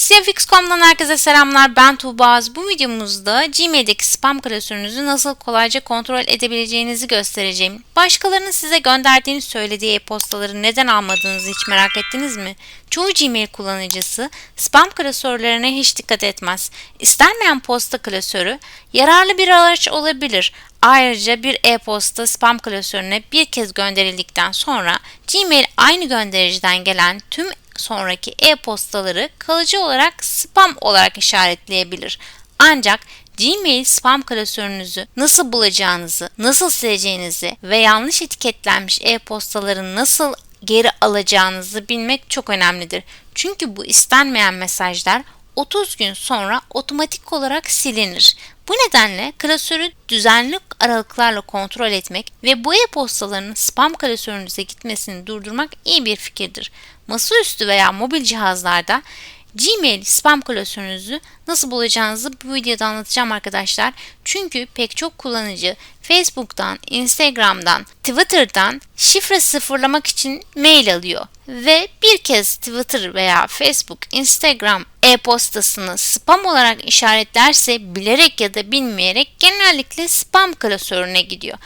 CFX.com'dan herkese selamlar. Ben Tuğba. Bu videomuzda Gmail'deki spam klasörünüzü nasıl kolayca kontrol edebileceğinizi göstereceğim. Başkalarının size gönderdiğini söylediği e-postaları neden almadığınızı hiç merak ettiniz mi? Çoğu Gmail kullanıcısı spam klasörlerine hiç dikkat etmez. İstenmeyen posta klasörü yararlı bir araç olabilir. Ayrıca bir e-posta spam klasörüne bir kez gönderildikten sonra Gmail aynı göndericiden gelen tüm sonraki e-postaları kalıcı olarak spam olarak işaretleyebilir. Ancak Gmail spam klasörünüzü nasıl bulacağınızı, nasıl sileceğinizi ve yanlış etiketlenmiş e-postaları nasıl geri alacağınızı bilmek çok önemlidir. Çünkü bu istenmeyen mesajlar 30 gün sonra otomatik olarak silinir. Bu nedenle klasörü düzenli aralıklarla kontrol etmek ve bu e-postaların spam klasörünüze gitmesini durdurmak iyi bir fikirdir. Masaüstü veya mobil cihazlarda Gmail spam klasörünüzü nasıl bulacağınızı bu videoda anlatacağım arkadaşlar. Çünkü pek çok kullanıcı Facebook'tan, Instagram'dan, Twitter'dan şifre sıfırlamak için mail alıyor ve bir kez Twitter veya Facebook, Instagram e-postasını spam olarak işaretlerse bilerek ya da bilmeyerek genellikle spam klasörüne gidiyor.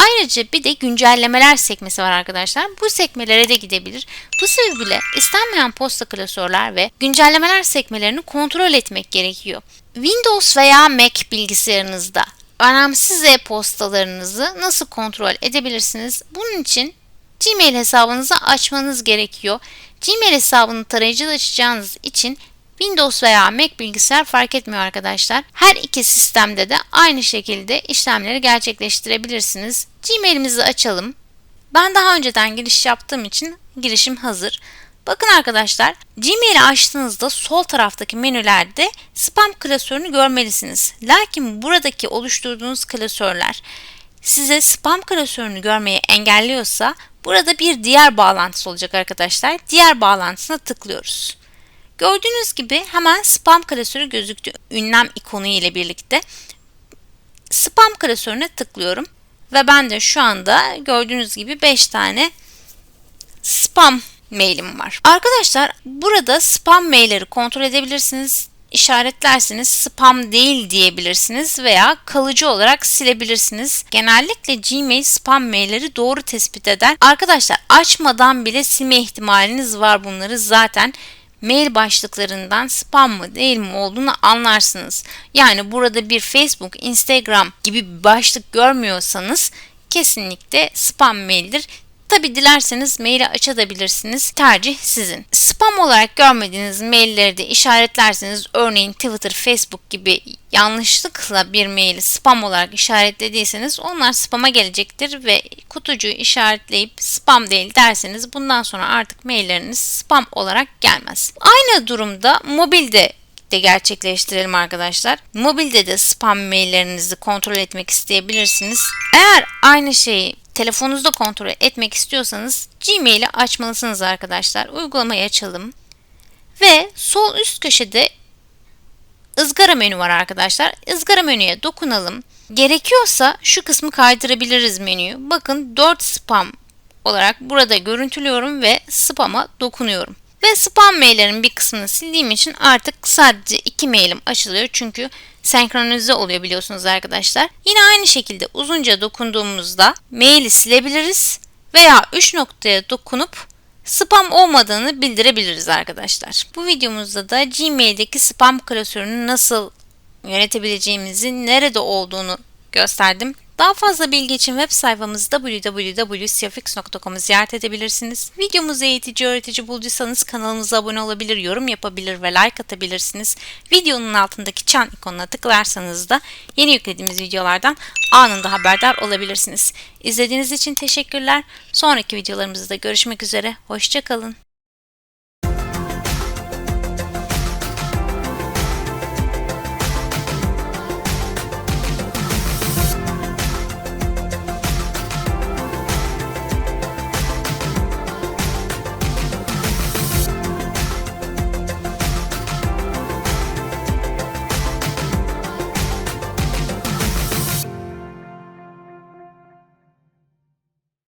Ayrıca bir de güncellemeler sekmesi var arkadaşlar. Bu sekmelere de gidebilir. Bu sebeple istenmeyen posta klasörler ve güncellemeler sekmelerini kontrol etmek gerekiyor. Windows veya Mac bilgisayarınızda önemsiz e-postalarınızı nasıl kontrol edebilirsiniz? Bunun için Gmail hesabınızı açmanız gerekiyor. Gmail hesabını tarayıcıda açacağınız için Windows veya Mac bilgisayar fark etmiyor arkadaşlar. Her iki sistemde de aynı şekilde işlemleri gerçekleştirebilirsiniz. Gmail'imizi açalım. Ben daha önceden giriş yaptığım için girişim hazır. Bakın arkadaşlar, Gmail'i açtığınızda sol taraftaki menülerde spam klasörünü görmelisiniz. Lakin buradaki oluşturduğunuz klasörler size spam klasörünü görmeyi engelliyorsa burada bir diğer bağlantısı olacak arkadaşlar. Diğer bağlantısına tıklıyoruz. Gördüğünüz gibi hemen spam klasörü gözüktü ünlem ikonu ile birlikte. Spam klasörüne tıklıyorum ve ben de şu anda gördüğünüz gibi 5 tane spam mailim var. Arkadaşlar burada spam mailleri kontrol edebilirsiniz. İşaretlerseniz spam değil diyebilirsiniz veya kalıcı olarak silebilirsiniz. Genellikle Gmail spam mailleri doğru tespit eder. Arkadaşlar açmadan bile silme ihtimaliniz var bunları zaten mail başlıklarından spam mı değil mi olduğunu anlarsınız. Yani burada bir Facebook, Instagram gibi bir başlık görmüyorsanız kesinlikle spam maildir. Tabi dilerseniz maili açabilirsiniz. Tercih sizin. Spam olarak görmediğiniz mailleri de işaretlerseniz örneğin Twitter, Facebook gibi yanlışlıkla bir maili spam olarak işaretlediyseniz onlar spama gelecektir ve kutucuğu işaretleyip spam değil derseniz bundan sonra artık mailleriniz spam olarak gelmez. Aynı durumda mobilde de gerçekleştirelim arkadaşlar. Mobilde de spam maillerinizi kontrol etmek isteyebilirsiniz. Eğer aynı şeyi telefonunuzda kontrol etmek istiyorsanız Gmail'i açmalısınız arkadaşlar. Uygulamayı açalım. Ve sol üst köşede ızgara menü var arkadaşlar. Izgara menüye dokunalım. Gerekiyorsa şu kısmı kaydırabiliriz menüyü. Bakın 4 spam olarak burada görüntülüyorum ve spam'a dokunuyorum. Ve spam maillerin bir kısmını sildiğim için artık sadece iki mailim açılıyor. Çünkü senkronize oluyor biliyorsunuz arkadaşlar. Yine aynı şekilde uzunca dokunduğumuzda maili silebiliriz veya 3 noktaya dokunup spam olmadığını bildirebiliriz arkadaşlar. Bu videomuzda da Gmail'deki spam klasörünü nasıl yönetebileceğimizi, nerede olduğunu gösterdim. Daha fazla bilgi için web sayfamız www.cfx.com'u ziyaret edebilirsiniz. Videomuzu eğitici öğretici bulduysanız kanalımıza abone olabilir, yorum yapabilir ve like atabilirsiniz. Videonun altındaki çan ikonuna tıklarsanız da yeni yüklediğimiz videolardan anında haberdar olabilirsiniz. İzlediğiniz için teşekkürler. Sonraki videolarımızda görüşmek üzere. Hoşçakalın.